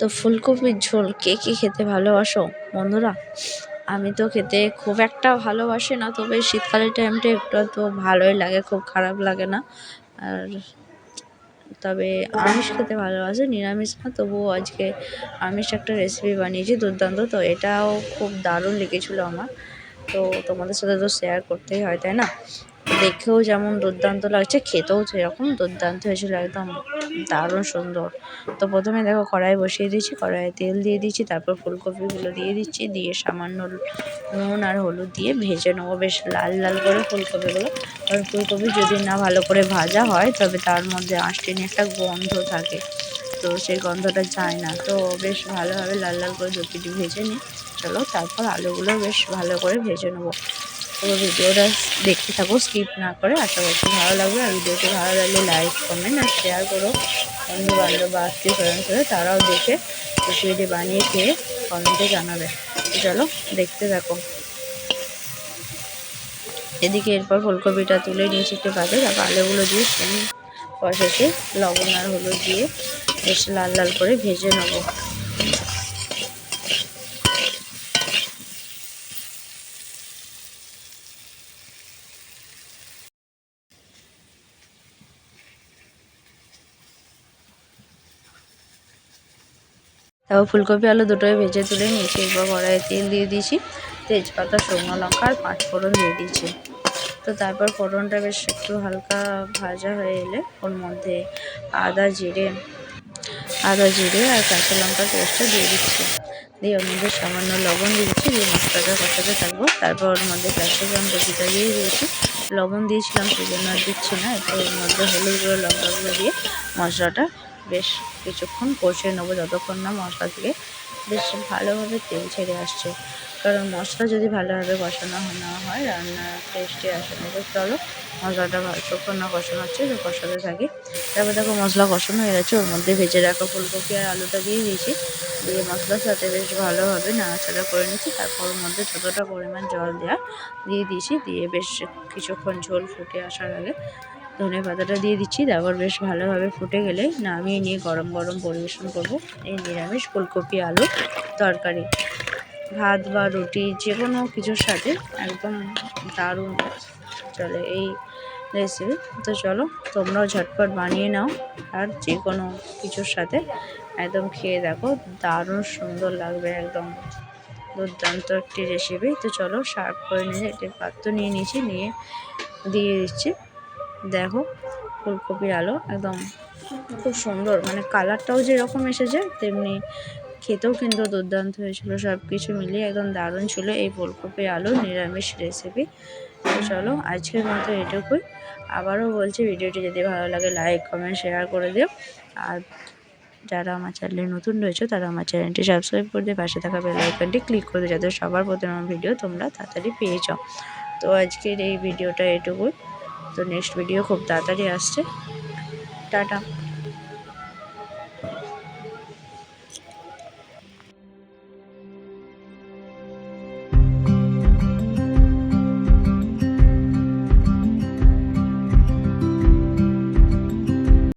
তো ফুলকপির ঝোল কে কে খেতে ভালোবাসো? বন্ধুরা, আমি তো খেতে খুব একটা ভালোবাসি না, তবে শীতকালের টাইমটা একটু তো ভালোই লাগে, খুব খারাপ লাগে না। আর তবে আমিষ খেতে ভালোবাসি, নিরামিষ না, তবুও আজকে আমিষ একটা রেসিপি বানিয়েছি দুর্দান্ত, তো এটাও খুব দারুণ লেগেছিলো আমার। তো তোমাদের সাথে তো শেয়ার করতেই হয়, তাই না? দেখেও যেমন দুর্দান্ত লাগছে, খেতেও সেরকম দুর্দান্ত হয়েছিল একদম দারুণ সুন্দর। তো প্রথমে দেখো কড়াই বসিয়ে দিয়েছি, কড়াইয়ে তেল দিয়ে দিচ্ছি তারপর ফুলকপিগুলো দিয়ে দিচ্ছি, দিয়ে সামান্য নুন আর হলুদ দিয়ে ভেজে নেব। বেশ লাল লাল করে ফুলকপিগুলো। কারণ ফুলকপি যদি না ভালো করে ভাজা হয়, তবে তার মধ্যে আঁশটেনে একটা গন্ধ থাকে। তো সেই গন্ধটা যায় না। তো বেশ ভালোভাবে লাল লাল করে দুপিটি ভেজে নিই। চলো, তারপর আলুগুলো বেশ ভালো করে ভেজে নেব। পুরো ভিডিওটা দেখতে থাকো স্কিপ না করে। আশা করছি ভালো লাগবে। আর ভিডিওটি ভালো লাগলে লাইক কমেন্ট আর শেয়ার করো। বন্ধু বান্ধব বা আত্মীয় স্বজন করে তারাও দেখে রেসিপিটি বানিয়ে খেয়ে কমেন্টে জানাবে। চলো, দেখতে থাকো। এদিকে এরপর ফুলকপিটা তুলে নিয়েছি একটু পাতে তারপর আলুগুলো দিয়ে সেম প্রসেসে লবণ আর হলুদ দিয়ে বেশ লাল লাল করে ভেজে নেব। তারপর ফুলকপি, আলু দুটোই ভেজে তুলে নিয়েছি। এরপর কড়াইয়ে তেল দিয়ে দিয়েছি। তেজপাতা, শুকনো লঙ্কা আর পাঁচ ফোড়ন দিয়ে দিয়েছি। তো তারপর ফোড়নটা বেশ একটু হালকা ভাজা হয়ে এলে ওর মধ্যে আদা, জিরে আদা, জিরে আর কাঁচা লঙ্কার পেস্টটা দিয়ে দিচ্ছি। দিয়ে ওর মধ্যে সামান্য লবণ দিয়ে দিচ্ছি। দিয়ে মশলাটা কষাতে থাকব। তারপর ওর মধ্যে ক্যাপসিকাম কপিটা দিয়ে দিয়েছি। লবণ দিয়েছিলাম, সেই জন্য আর দিচ্ছি না। এরপর ওর মধ্যে হলুদ গুঁড়ো লঙ্কাগুলো দিয়ে মশলাটা বেশ কিছুক্ষণ কষে নেব যতক্ষণ না মশলা থেকে বেশ ভালোভাবে তেল ছেড়ে আসছে। কারণ মশলা যদি ভালোভাবে কষানো না হয় রান্নার টেস্টে আসে না তো চলো, মশলাটা যতক্ষণ না কষানো হচ্ছে, তো কষাতে থাকি। তারপর দেখো মশলা কষানো হয়ে গেছে, ওর মধ্যে ভেজে রাখা ফুলকপি আর আলুটা দিয়ে দিয়েছি। দিয়ে মশলার সাথে বেশ ভালোভাবে নাড়াচাড়া করে নিচ্ছি তারপর ওর মধ্যে যতটা পরিমাণ জল দেওয়া দিয়ে দিয়েছি। দিয়ে বেশ কিছুক্ষণ ঝোল ফুটে আসার আগে ধনে পাতাটা দিয়ে দিচ্ছি, তারপর বেশ ভালোভাবে ফুটে গেলে নামিয়ে নিয়ে গরম গরম পরিবেশন করব। এই নিরামিষ ফুলকপি, আলু, তরকারি, ভাত বা রুটি, যে কোনো কিছুর সাথে একদম দারুণ চলে এই রেসিপি তো চলো, তোমরাও ঝটপট বানিয়ে নাও আর যে কোনো কিছুর সাথে একদম খেয়ে দেখো, দারুণ সুন্দর লাগবে একদম। দুর্দান্ত একটি রেসিপি তো চলো, সার্ভ করে নিয়ে, একটি পাত্র নিয়ে নিয়েছি, নিয়ে দিয়ে দিচ্ছি। দেখো, ফুলকপির আলো একদম খুব সুন্দর। মানে কালারটাও যেরকম এসেছে, তেমনি খেতেও কিন্তু দুর্দান্ত হয়েছিল। সব কিছু মিলিয়ে একদম দারুণ ছিল এই ফুলকপির আলু, নিরামিষ রেসিপি চলো, আজকের মতো এটুকুই। আবারও বলছি, ভিডিওটি যদি ভালো লাগে লাইক কমেন্ট শেয়ার করে দিও। আর যারা আমার চ্যানেলে নতুন রয়েছে, তারা আমার চ্যানেলটি সাবস্ক্রাইব করে দিয়ে পাশে থাকা বেল আইকনটি ক্লিক করে দিও, যাতে সবার প্রথমে ভিডিও তোমরা তাড়াতাড়ি পেয়ে যাও। তো আজকের এই ভিডিওটা এটুকুই। তো নেক্সট ভিডিও খুব তাড়াতাড়ি আসছে। টাটা।